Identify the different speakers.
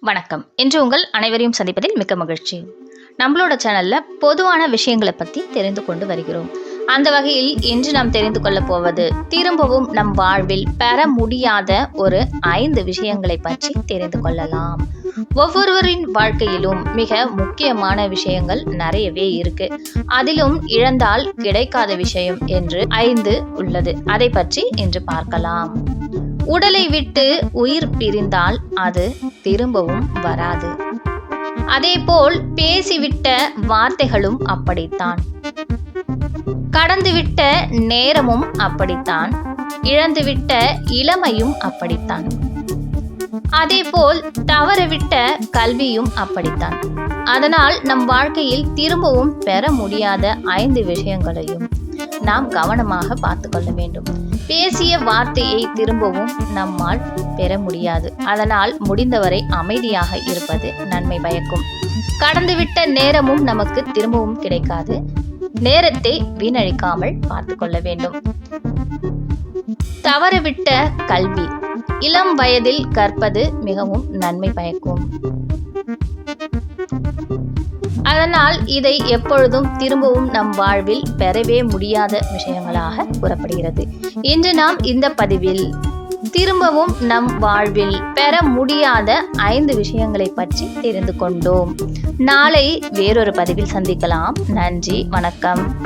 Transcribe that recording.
Speaker 1: வணக்கம். இன்று உங்கள் அனைவரையும் சந்திப்பதில் மிக்க மகிழ்ச்சி. நம்மளோட சேனல்ல பொதுவான விஷயங்களை பத்தி தெரிந்து கொண்டு வருகிறோம். அந்த வகையில் இன்று நாம் தெரிந்து கொள்ளப் போவது திரும்பவும் நம் வாழ்வில் பெற முடியாத ஒரு ஐந்து விஷயங்களை பற்றி தெரிந்து கொள்ளலாம். ஒவ்வொருவரின் வாழ்க்கையிலும் மிக முக்கியமான விஷயங்கள் நிறையவே இருக்கு. அதிலும் இழந்தால் கிடைக்காத விஷயம் என்று ஐந்து உள்ளது. அதை பற்றி இன்று பார்க்கலாம். உடலை விட்டு உயிர் பிரிந்தால் அது திரும்பவும் வராது. அதேபோல் பேசிவிட்ட வார்த்தைகளும் அப்படித்தான். கடந்துவிட்ட நேரமும் அப்படித்தான். இழந்துவிட்ட இளமையும் அப்படித்தான். அதேபோல் தவறவிட்ட கல்வியும் அப்படித்தான். அதனால் நம் வாழ்க்கையில் திரும்பவும் பெற முடியாத ஐந்து விஷயங்களையும். நாம் கவனமாக பார்த்து கொள்ள வேண்டும். பேசிய வார்த்தையை திரும்பவும் நம்மால் பெற முடியாது. அதனால் முடிந்தவரை அமைதியாக இருப்பது நன்மை பயக்கும். கடந்துவிட்ட நேரமும் நமக்கு திரும்பவும் கிடைக்காது. நேரத்தை வீணழிக்காமல் பார்த்து கொள்ள வேண்டும். தவறவிட்ட கல்வி. இளம் வயதில் கற்பது மிகவும் நன்மை பயக்கும். அதனால் இதை எப்பொழுதும் திரும்பவும் நம் வாழ்வில் பெறவே முடியாத விஷயங்களாக கூறப்படுகிறது. இன்று நாம் இந்த பதிவில் திரும்பவும் நம் வாழ்வில் பெற முடியாத ஐந்து விஷயங்களை பற்றி தெரிந்து கொண்டோம். நாளை வேறொரு பதிவில் சந்திக்கலாம். நன்றி. வணக்கம்.